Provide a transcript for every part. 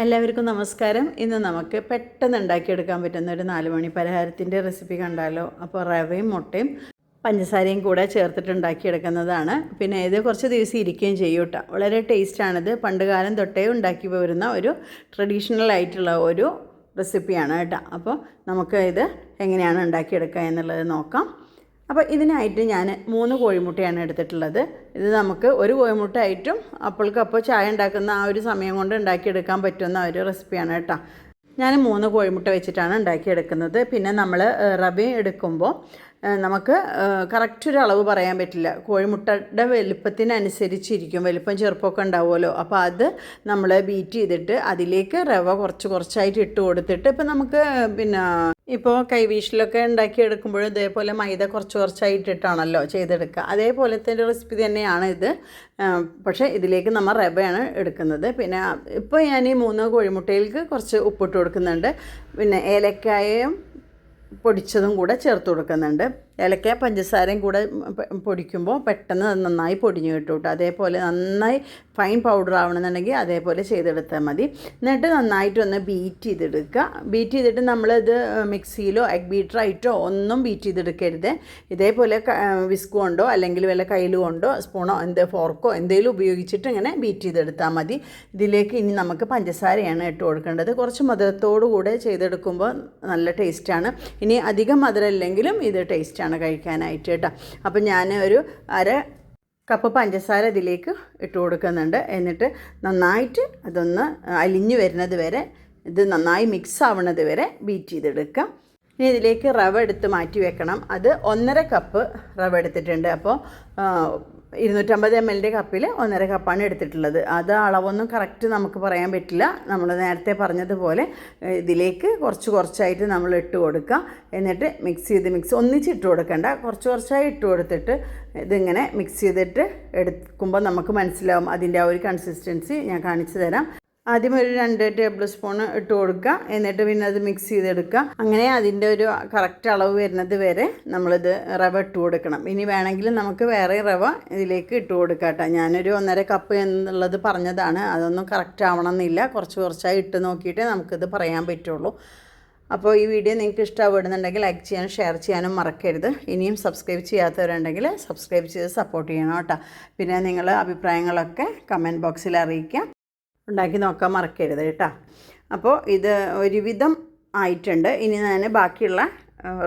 എല്ലാവർക്കും നമസ്കാരം. ഇന്ന് നമുക്ക് പെട്ടെന്ന് ഉണ്ടാക്കിയെടുക്കാൻ പറ്റുന്ന ഒരു നാല് മണി പലഹാരത്തിന്റെ റെസിപ്പി കണ്ടാലോ? അപ്പോൾ റവയും മുട്ടയും പഞ്ചസാരയും കൂടെ ചേർത്തിട്ട് ഉണ്ടാക്കിയെടുക്കുന്നതാണ്. പിന്നെ ഇത് കുറച്ച് ദിവസം ഇരിക്കുകയും ചെയ്യും കേട്ടോ. വളരെ ടേസ്റ്റാണിത് പണ്ട് കാലം തൊട്ടേ ഉണ്ടാക്കി വരുന്ന ഒരു ട്രഡീഷണൽ ആയിട്ടുള്ള ഒരു റെസിപ്പിയാണ് കേട്ടോ. അപ്പോൾ നമുക്ക് ഇത് എങ്ങനെയാണ് ഉണ്ടാക്കിയെടുക്കുക എന്നുള്ളത് നോക്കാം. അപ്പോൾ ഇതിനായിട്ട് ഞാൻ മൂന്ന് കോഴിമുട്ടയാണ് എടുത്തിട്ടുള്ളത്. ഇത് നമുക്ക് ഒരു കോഴിമുട്ട ആയിട്ടും അപ്പോൾക്ക് അപ്പോൾ ചായ ഉണ്ടാക്കുന്ന ആ ഒരു സമയം കൊണ്ട് ഉണ്ടാക്കിയെടുക്കാൻ പറ്റുന്ന ഒരു റെസിപ്പിയാണ് കേട്ടോ. ഞാൻ മൂന്ന് കോഴിമുട്ട വെച്ചിട്ടാണ് ഉണ്ടാക്കിയെടുക്കുന്നത്. പിന്നെ നമ്മൾ റവ എടുക്കുമ്പോൾ നമുക്ക് കറക്റ്റ് ഒരു അളവ് പറയാൻ പറ്റില്ല. കോഴിമുട്ടയുടെ വലുപ്പത്തിനനുസരിച്ചിരിക്കും. വലിപ്പം ചെറുപ്പമൊക്കെ ഉണ്ടാവുമല്ലോ. അപ്പോൾ അത് നമ്മൾ ബീറ്റ് ചെയ്തിട്ട് അതിലേക്ക് റവ കുറച്ച് കുറച്ചായിട്ട് ഇട്ട് കൊടുത്തിട്ട് ഇപ്പം നമുക്ക് പിന്നെ ഇപ്പോൾ കൈവീഷിലൊക്കെ ഉണ്ടാക്കിയെടുക്കുമ്പോൾ ഇതേപോലെ മൈദ കുറച്ച് കുറച്ചായിട്ടിട്ടാണല്ലോ ചെയ്തെടുക്കുക. അതേപോലത്തെ തന്നെ റെസിപ്പി തന്നെയാണ് ഇത്. പക്ഷേ ഇതിലേക്ക് നമ്മൾ റവയാണ് എടുക്കുന്നത്. പിന്നെ ഇപ്പോൾ ഞാൻ ഈ മൂന്ന് കോഴിമുട്ടയിലേക്ക് കുറച്ച് ഉപ്പിട്ട് കൊടുക്കുന്നുണ്ട്. പിന്നെ ഏലക്കായയും പൊടിച്ചതും കൂടെ ചേർത്ത് കൊടുക്കുന്നുണ്ട്. ഏലക്ക പഞ്ചസാരയും കൂടെ പൊടിക്കുമ്പോൾ പെട്ടെന്ന് നന്നായി പൊടിഞ്ഞു കിട്ടും കേട്ടോ. അതേപോലെ നന്നായി ഫൈൻ പൗഡർ ആവണമെന്നുണ്ടെങ്കിൽ അതേപോലെ ചെയ്തെടുത്താൽ മതി. എന്നിട്ട് നന്നായിട്ടൊന്ന് ബീറ്റ് ചെയ്തെടുക്കുക. ബീറ്റ് ചെയ്തിട്ട് നമ്മളിത് മിക്സിയിലോ എഗ് ബീറ്ററായിട്ടോ ഒന്നും ബീറ്റ് ചെയ്തെടുക്കരുത്. ഇതേപോലെ വിസ്ക് കൊണ്ടോ അല്ലെങ്കിൽ വല്ല കയ്യിൽ കൊണ്ടോ സ്പൂണോ എന്ത് ഫോർക്കോ എന്തെങ്കിലും ഉപയോഗിച്ചിട്ട് ഇങ്ങനെ ബീറ്റ് ചെയ്തെടുത്താൽ മതി. ഇതിലേക്ക് ഇനി നമുക്ക് പഞ്ചസാരയാണ് ഇട്ട് കൊടുക്കേണ്ടത്. കുറച്ച് മധുരത്തോടു കൂടെ ചെയ്തെടുക്കുമ്പോൾ നല്ല ടേസ്റ്റാണ് ഇനി അധികം മധുരം ഇല്ലെങ്കിലും ഇത് ടേസ്റ്റാണ് കഴിക്കാനായിട്ട് കേട്ടോ. അപ്പം ഞാൻ ഒരു അര കപ്പ് പഞ്ചസാര ഇതിലേക്ക് ഇട്ട് കൊടുക്കുന്നുണ്ട്. എന്നിട്ട് നന്നായിട്ട് അതൊന്ന് അലിഞ്ഞു വരുന്നത് വരെ ഇത് നന്നായി മിക്സ് ആവുന്നത് വരെ ബീറ്റ് ചെയ്തെടുക്കാം. ഇനി ഇതിലേക്ക് റവ എടുത്ത് മാറ്റി വെക്കണം. അത് ഒന്നര കപ്പ് റവ എടുത്തിട്ടുണ്ട്. അപ്പോൾ ഇരുന്നൂറ്റമ്പത് എം എല്ലിന്റെ കപ്പിൽ ഒന്നര കപ്പാണ് എടുത്തിട്ടുള്ളത്. അത് അളവൊന്നും കറക്റ്റ് നമുക്ക് പറയാൻ പറ്റില്ല. നമ്മൾ നേരത്തെ പറഞ്ഞതുപോലെ ഇതിലേക്ക് കുറച്ച് കുറച്ചായിട്ട് നമ്മൾ ഇട്ട് കൊടുക്കുക. എന്നിട്ട് മിക്സ് ചെയ്ത് മിക്സ് ഒന്നിച്ച് ഇട്ട് കൊടുക്കണ്ട. കുറച്ച് കുറച്ചായി ഇട്ട് കൊടുത്തിട്ട് ഇതിങ്ങനെ മിക്സ് ചെയ്തിട്ട് എടുക്കുമ്പോൾ നമുക്ക് മനസ്സിലാവും. അതിന്റെ ആ ഒരു കൺസിസ്റ്റൻസി ഞാൻ കാണിച്ചു തരാം. ആദ്യം ഒരു രണ്ട് ടേബിൾ സ്പൂൺ ഇട്ട് കൊടുക്കുക. എന്നിട്ട് പിന്നെ അത് മിക്സ് ചെയ്തെടുക്കുക. അങ്ങനെ അതിന്റെ ഒരു കറക്റ്റ് അളവ് വരുന്നത് വരെ നമ്മളിത് റവ ഇട്ട് കൊടുക്കണം. ഇനി വേണമെങ്കിൽ നമുക്ക് വേറെ റവ ഇതിലേക്ക് ഇട്ട് കൊടുക്കാം കേട്ടോ. ഞാനൊരു ഒന്നര കപ്പ് എന്നുള്ളത് പറഞ്ഞതാണ്. അതൊന്നും കറക്റ്റ് ആവണമെന്നില്ല. കുറച്ച് കുറച്ചായി ഇട്ട് നോക്കിയിട്ടേ നമുക്കിത് പറയാൻ പറ്റുള്ളൂ. അപ്പോൾ ഈ വീഡിയോ നിങ്ങൾക്ക് ഇഷ്ടപ്പെടുന്നുണ്ടെങ്കിൽ ലൈക്ക് ചെയ്യാനും ഷെയർ ചെയ്യാനും മറക്കരുത്. ഇനിയും സബ്സ്ക്രൈബ് ചെയ്യാത്തവരുണ്ടെങ്കിൽ സബ്സ്ക്രൈബ് ചെയ്ത് സപ്പോർട്ട് ചെയ്യണം കേട്ടോ. പിന്നെ നിങ്ങൾ അഭിപ്രായങ്ങളൊക്കെ കമന്റ് ബോക്സിൽ അറിയിക്കാം. ഉണ്ടാക്കി നോക്കാൻ മറക്കരുത് കേട്ടോ. അപ്പോൾ ഇത് ഒരുവിധം ആയിട്ടുണ്ട്. ഇനി ഞാൻ ബാക്കിയുള്ള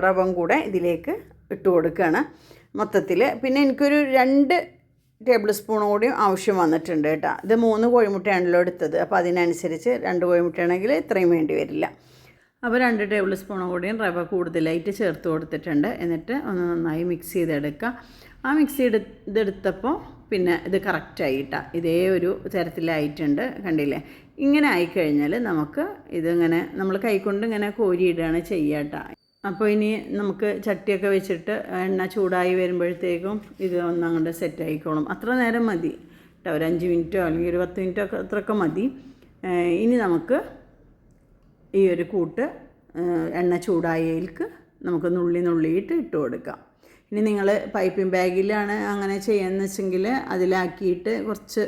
റവം കൂടെ ഇതിലേക്ക് ഇട്ട് കൊടുക്കുകയാണ് മൊത്തത്തിൽ. പിന്നെ എനിക്കൊരു രണ്ട് ടേബിൾ സ്പൂൺ കൂടി ആവശ്യം വന്നിട്ടുണ്ട് കേട്ടോ. ഇത് മൂന്ന് കോഴിമുട്ടയാണല്ലോ എടുത്തത്. അപ്പോൾ അതിനനുസരിച്ച് രണ്ട് കോഴിമുട്ടയാണെങ്കിൽ ഇത്രയും വേണ്ടി വരില്ല. അപ്പോൾ രണ്ട് ടേബിൾ സ്പൂൺ കൂടിയും റവ കൂടുതലായിട്ട് ചേർത്ത് കൊടുത്തിട്ടുണ്ട്. എന്നിട്ട് ഒന്ന് നന്നായി മിക്സ് ചെയ്തെടുക്കുക. ആ മിക്സി ഇതെടുത്തപ്പോൾ പിന്നെ ഇത് കറക്റ്റായിട്ടാ ഇതേ ഒരു തരത്തിലായിട്ടുണ്ട് കണ്ടില്ലേ? ഇങ്ങനെ ആയിക്കഴിഞ്ഞാൽ നമുക്ക് ഇതിങ്ങനെ നമ്മൾ കൈകൊണ്ട് ഇങ്ങനെ കോരിയിടുകയാണ് ചെയ്യാട്ടോ. അപ്പോൾ ഇനി നമുക്ക് ചട്ടിയൊക്കെ വെച്ചിട്ട് എണ്ണ ചൂടായി വരുമ്പോഴത്തേക്കും ഇത് ഒന്നങ്ങോട്ട് സെറ്റ് ആയിക്കോളും. അത്ര നേരം മതി. കേട്ടോ ഒരു അഞ്ച് മിനിറ്റോ അല്ലെങ്കിൽ ഒരു പത്ത് മിനിറ്റോ ഒക്കെ അത്രയൊക്കെ മതി. ഇനി നമുക്ക് ഈ ഒരു കൂട്ട് എണ്ണ ചൂടായയിലേക്ക് നമുക്ക് നുള്ളി നുള്ളിയിട്ട് ഇട്ട് കൊടുക്കാം. ഇനി നിങ്ങൾ പൈപ്പിംഗ് ബാഗിലാണ് അങ്ങനെ ചെയ്യുന്നത് വെച്ചെങ്കിൽ അതിലാക്കിയിട്ട് കുറച്ച്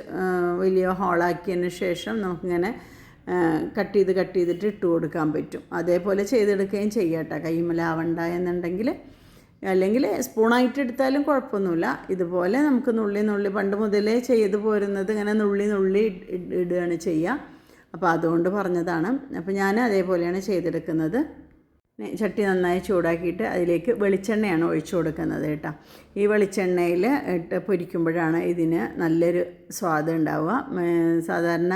വലിയ ഹോളാക്കിയതിന് ശേഷം നമുക്കിങ്ങനെ കട്ട് ചെയ്ത് കട്ട് ചെയ്തിട്ട് ഇട്ട് കൊടുക്കാൻ പറ്റും. അതേപോലെ ചെയ്തെടുക്കുകയും ചെയ്യാം കേട്ടോ കൈമലാവണ്ട എന്നുണ്ടെങ്കിൽ അല്ലെങ്കിൽ സ്പൂണായിട്ട് എടുത്താലും കുഴപ്പമൊന്നുമില്ല. ഇതുപോലെ നമുക്ക് നുള്ളി നുള്ളി പണ്ട് മുതലേ ചെയ്തു പോരുന്നത് ഇങ്ങനെ നുള്ളി നുള്ളി ഇട്- ഇട്- ഇടുകയാണ് ചെയ്യുക. അപ്പോൾ അതുകൊണ്ട് പറഞ്ഞതാണ്. അപ്പോൾ ഞാൻ അതേപോലെയാണ് ചെയ്തെടുക്കുന്നത്. ചട്ടി നന്നായി ചൂടാക്കിയിട്ട് അതിലേക്ക് വെളിച്ചെണ്ണയാണ് ഒഴിച്ചു കൊടുക്കുന്നത് കേട്ടോ. ഈ വെളിച്ചെണ്ണയിൽ ഇട്ട് പൊരിക്കുമ്പോഴാണ് ഇതിന് നല്ലൊരു സ്വാദ് ഉണ്ടാവുക. സാധാരണ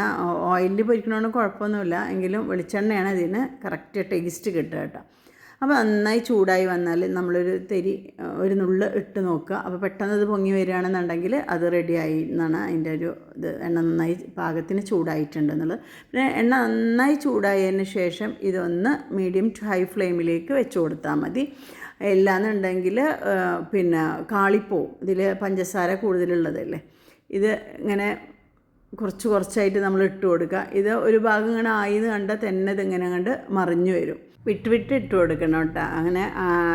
ഓയിലിൽ പൊരിക്കണോണ്ട് കുഴപ്പമൊന്നുമില്ല. എങ്കിലും വെളിച്ചെണ്ണയാണ് ഇതിന് കറക്റ്റ് ടേസ്റ്റ് കിട്ടുക കേട്ടോ. അപ്പോൾ നന്നായി ചൂടായി വന്നാൽ നമ്മളൊരു തരി ഒരു നുള്ള് ഇട്ട് നോക്കുക. അപ്പോൾ പെട്ടെന്ന് അത് പൊങ്ങി വരികയാണെന്നുണ്ടെങ്കിൽ അത് റെഡിയായി എന്നാണ് അതിന്റെ ഒരു ഇത്. എണ്ണ നന്നായി പാകത്തിന് ചൂടായിട്ടുണ്ട് എന്നുള്ളത്. പിന്നെ എണ്ണ നന്നായി ചൂടായതിന് ശേഷം ഇതൊന്ന് മീഡിയം ടു ഹൈ ഫ്ലെയിമിലേക്ക് വെച്ച് കൊടുത്താൽ മതി. ഇല്ലാന്നുണ്ടെങ്കിൽ ഏഹ്, പിന്നെ കാളിപ്പോവും ഇതിൽ പഞ്ചസാര കൂടുതലുള്ളതല്ലേ? ഇത് ഇങ്ങനെ കുറച്ച് കുറച്ചായിട്ട് നമ്മൾ ഇട്ട് കൊടുക്കുക. ഇത് ഒരു ഭാഗം ഇങ്ങനെ ആയിന്ന് കണ്ടാൽ തന്നെ ഇതിങ്ങനെ കണ്ട് മറിഞ്ഞു വരും. വിട്ട് വിട്ട് ഇട്ട് കൊടുക്കണം കേട്ടോ. അങ്ങനെ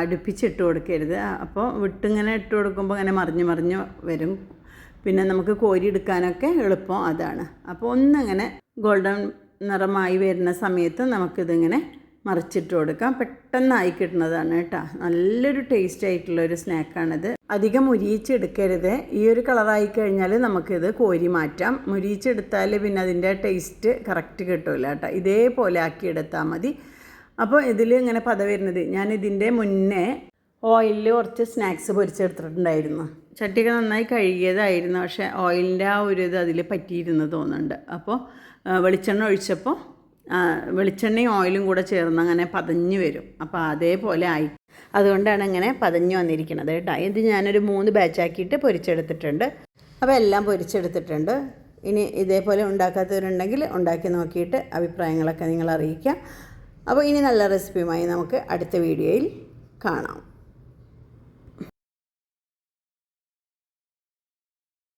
അടുപ്പിച്ചിട്ട് കൊടുക്കരുത്. അപ്പോൾ വിട്ടിങ്ങനെ ഇട്ട് കൊടുക്കുമ്പോൾ അങ്ങനെ മറിഞ്ഞ് മറിഞ്ഞ് വരും. പിന്നെ നമുക്ക് കോരി എടുക്കാനൊക്കെ എളുപ്പം അതാണ്. അപ്പോൾ ഒന്നിങ്ങനെ ഗോൾഡൻ നിറമായി വരുന്ന സമയത്ത് നമുക്കിതിങ്ങനെ മറിച്ചിട്ട് കൊടുക്കാം. പെട്ടെന്നായി കിട്ടുന്നതാണ് കേട്ടോ. നല്ലൊരു ടേസ്റ്റ് ആയിട്ടുള്ള ഒരു സ്നാക്കാണിത്. അധികം മുരിയിച്ചെടുക്കരുത്. ഈ ഒരു കളറായി കഴിഞ്ഞാൽ നമുക്കിത് കോരി മാറ്റാം. മുരിയിച്ചെടുത്താൽ പിന്നെ അതിന്റെ ടേസ്റ്റ് കറക്റ്റ് കിട്ടില്ല കേട്ടോ. ഇതേപോലെ ആക്കി എടുത്താൽ മതി. അപ്പോൾ ഇതിൽ ഇങ്ങനെ പത വരുന്നത്. ഞാൻ ഇതിന്റെ മുന്നേ ഓയിലിൽ കുറച്ച് സ്നാക്സ് പൊരിച്ചെടുത്തിട്ടുണ്ടായിരുന്നു. ചട്ടിക്ക് നന്നായി കഴുകിയതായിരുന്നു. പക്ഷേ ഓയിലിന്റെ ആ ഒരു ഇത് അതിൽ പറ്റിയിരുന്നു തോന്നുന്നുണ്ട്. അപ്പോൾ വെളിച്ചെണ്ണ ഒഴിച്ചപ്പോൾ വെളിച്ചെണ്ണയും ഓയിലും കൂടെ ചേർന്ന് അങ്ങനെ പതഞ്ഞ് വരും. അപ്പോൾ അതേപോലെ ആയി. അതുകൊണ്ടാണ് ഇങ്ങനെ പതഞ്ഞു വന്നിരിക്കുന്നത് കേട്ടോ. ഇത് ഞാനൊരു മൂന്ന് ബാച്ചാക്കിയിട്ട് പൊരിച്ചെടുത്തിട്ടുണ്ട്. അപ്പോൾ എല്ലാം പൊരിച്ചെടുത്തിട്ടുണ്ട്. ഇനി ഇതേപോലെ ഉണ്ടാക്കാത്തവരുണ്ടെങ്കിൽ ഉണ്ടാക്കി നോക്കിയിട്ട് അഭിപ്രായങ്ങളൊക്കെ നിങ്ങൾ അറിയിക്കാം. അപ്പോൾ ഇനി നല്ല റെസിപ്പിയുമായി നമുക്ക് അടുത്ത വീഡിയോയിൽ കാണാം.